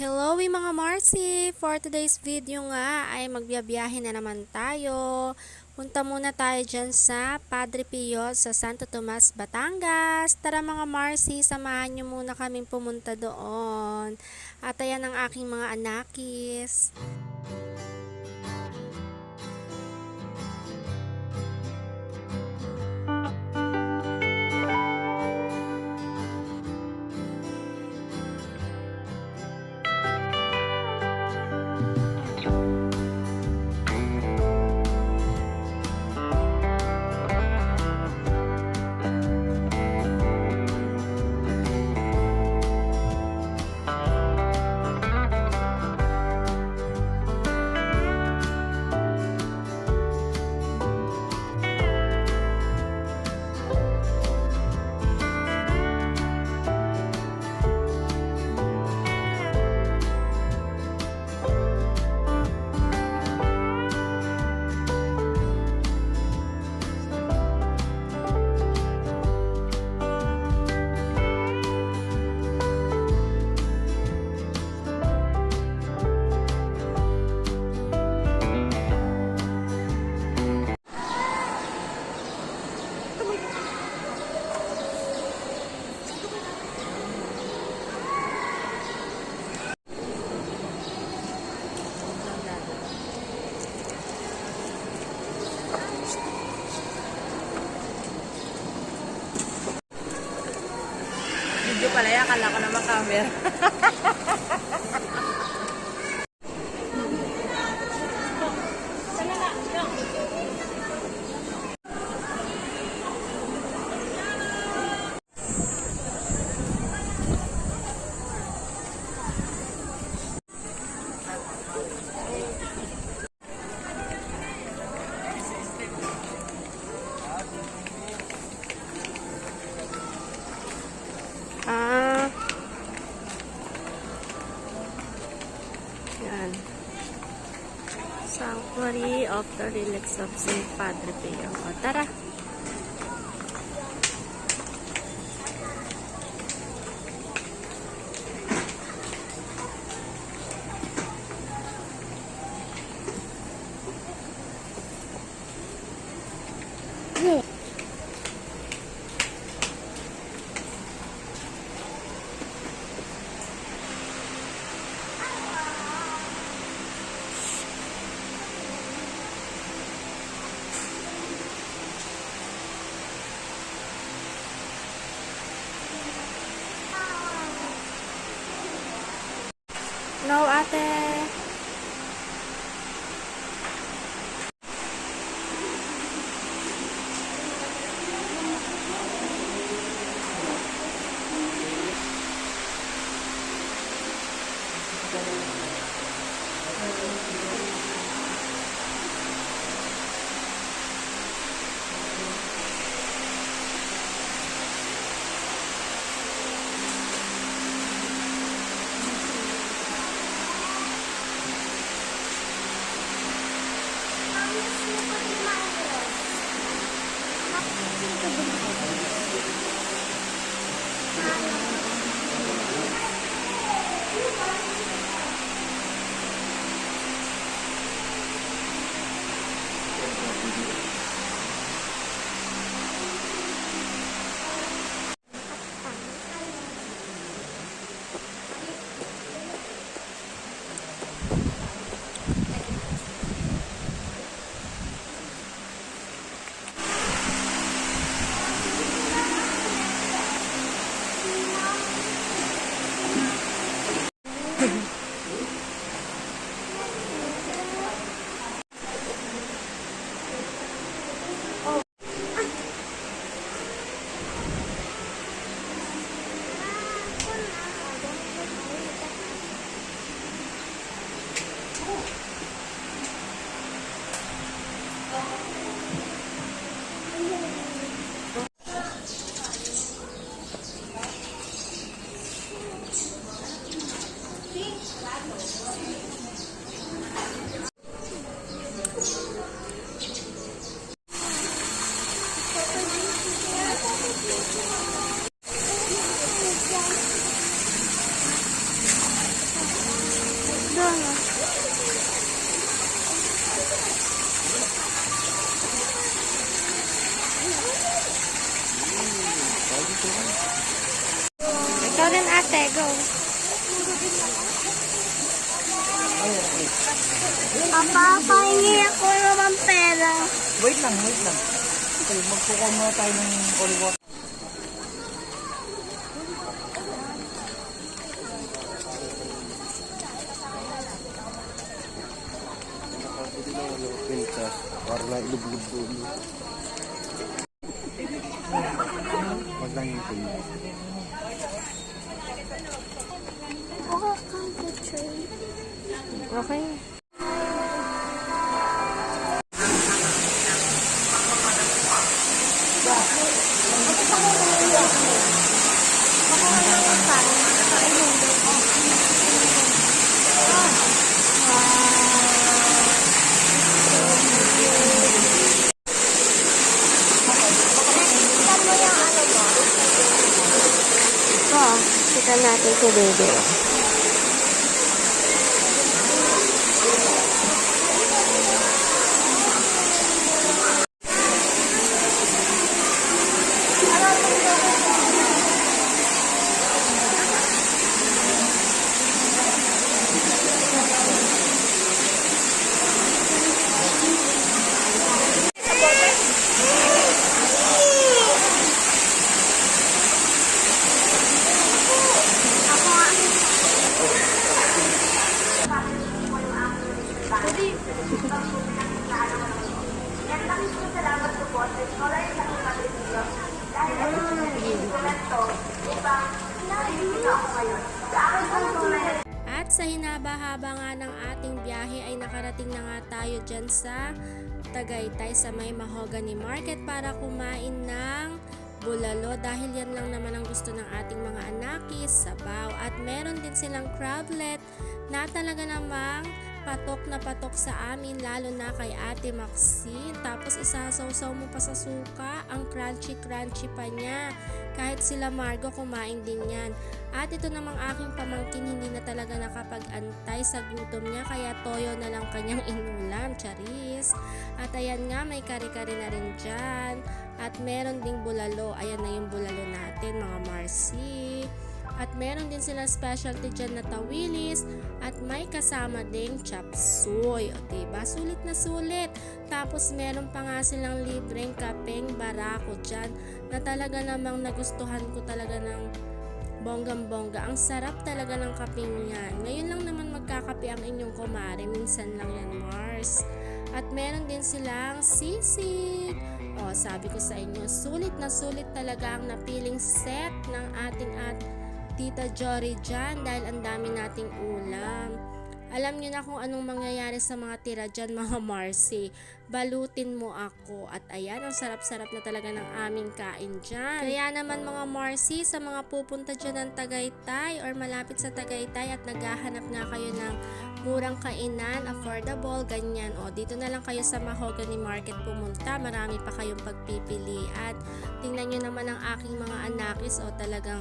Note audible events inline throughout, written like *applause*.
Hello mga Marcy! For today's video nga ay magbiyabiyahe na naman tayo. Punta muna tayo dyan sa Padre Pio sa Santo Tomas, Batangas. Tara mga Marcy, samahan nyo muna kaming pumunta doon. At ayan ang aking mga anakis. Video naman The Relics of St. Padre Pio. O, tara. Ate. ハハハハ! Papa, pahingi ako naman pera. Wait lang, wait lang. Okay, magkukuha muna tayo ng olive oil. Nakapili lang ano, pinchas para na ilublog ulo. Wag lang yung pinchas. Okay. Kita natin si baby. Sa hinaba-haba nga ng ating biyahe ay nakarating na nga tayo dyan sa Tagaytay sa may Mahogany Market para kumain ng bulalo. Dahil yan lang naman ang gusto ng ating mga anakis, sabaw at meron din silang crablet na talaga namang patok na patok sa amin lalo na kay Ate Maxine tapos isasawsaw mo pa sa suka ang crunchy crunchy pa niya kahit sila Margo kumain din yan at ito namang aking pamangkin hindi na talaga nakapag-antay sa gutom niya kaya toyo na lang kanyang inulam, charis. At ayan nga, may kare-kare na rin dyan. At meron ding bulalo. Ayan na yung bulalo natin, mga Marcy. At meron din silang specialty dyan na tawilis at may kasama ding chop suey. O diba? Sulit na sulit. Tapos meron pa nga silang libreng kapeng barako dyan na talaga namang nagustuhan ko talaga ng bonggang-bongga. Ang sarap talaga ng kapeng yan. Ngayon lang naman magkakape ang inyong kumare. Minsan lang yan, Mars. At meron din silang sisig. O, sabi ko sa inyo, sulit na sulit talaga ang napiling set ng ating at Tita Jory dyan dahil ang dami nating ulam. Alam niyo na kung anong mangyayari sa mga tira dyan *laughs* mga Marcy. Balutin mo ako. At ayan, ang sarap-sarap na talaga ng aming kain dyan. Kaya naman mga Marcy, sa mga pupunta dyan ng Tagaytay or malapit sa Tagaytay at naghahanap nga kayo ng murang kainan, affordable, ganyan. O, dito na lang kayo sa Mahogany Market pumunta. Marami pa kayong pagpipilian. Tingnan nyo naman ang aking mga anakis. O, talagang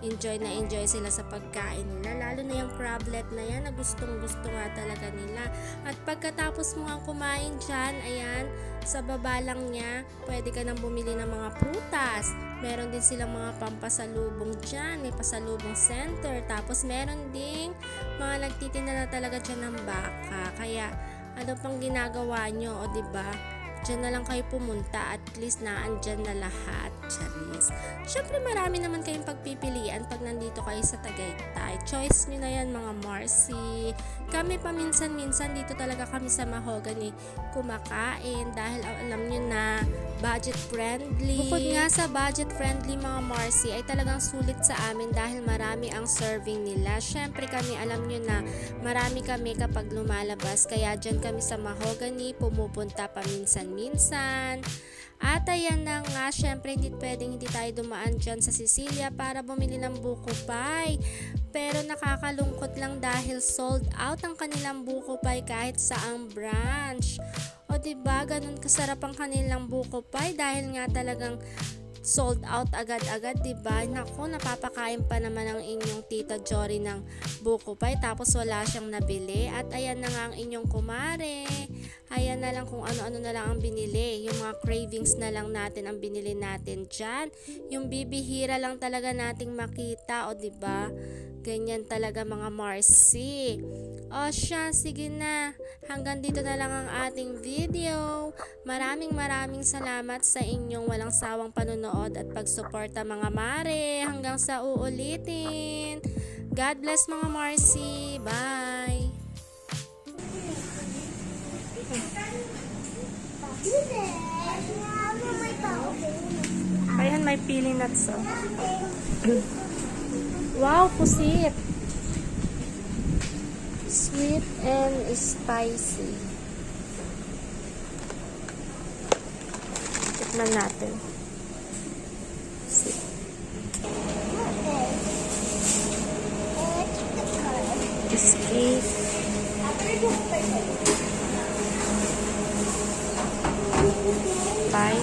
enjoy na enjoy sila sa pagkain nila. Lalo na yung crablet na yan na gustong gusto nga talaga nila. At pagkatapos mo nga kumain dyan, ayan, sa baba lang niya, pwede ka nang bumili ng mga prutas. Meron din silang mga pampasalubong dyan. May pasalubong center. Tapos meron ding mga nagtitinda na talaga dyan ng baka. Kaya ano pang ginagawa nyo, o ba? Diyan na lang kayo pumunta at least naandyan na lahat. Charis. Siyempre marami naman kayong pagpipilian pag nandito kayo sa Tagaytay. Choice nyo na yan mga Marcy. Kami paminsan-minsan dito talaga kami sa Mahogany kumakain dahil alam nyo na budget friendly. Bukod nga sa budget friendly mga Marcy ay talagang sulit sa amin dahil marami ang serving nila. Siyempre kami alam nyo na marami kami kapag lumalabas kaya dyan kami sa Mahogany pumupunta paminsan-minsan. At ayan na nga, syempre hindi pwedeng hindi tayo dumaan dyan sa Sicilia para bumili ng buko pie. Pero nakakalungkot lang dahil sold out ang kanilang buko pie kahit saang branch. O ba ganun kasarap ang kanilang buko pie dahil nga talagang sold out agad-agad, 'di ba? Naku, napapakain pa naman ang inyong Tita Jory ng buko pie tapos wala siyang nabili. At ayan na nga ang inyong kumare. Ayan na lang kung ano-ano na lang ang binili. Yung mga cravings na lang natin ang binili natin dyan. Yung bibihira lang talaga nating makita, o 'di ba? Ganyan talaga mga Marcy. O siya, sige na. Hanggang dito na lang ang ating video. Maraming maraming salamat sa inyong walang sawang panunood at pagsuporta mga mare. Hanggang sa uulitin. God bless mga Marcy. Bye! Ayan, may pili nuts oh. Wow, pusit! Sweet and spicy. Tikman natin. Si- Escape. Bye.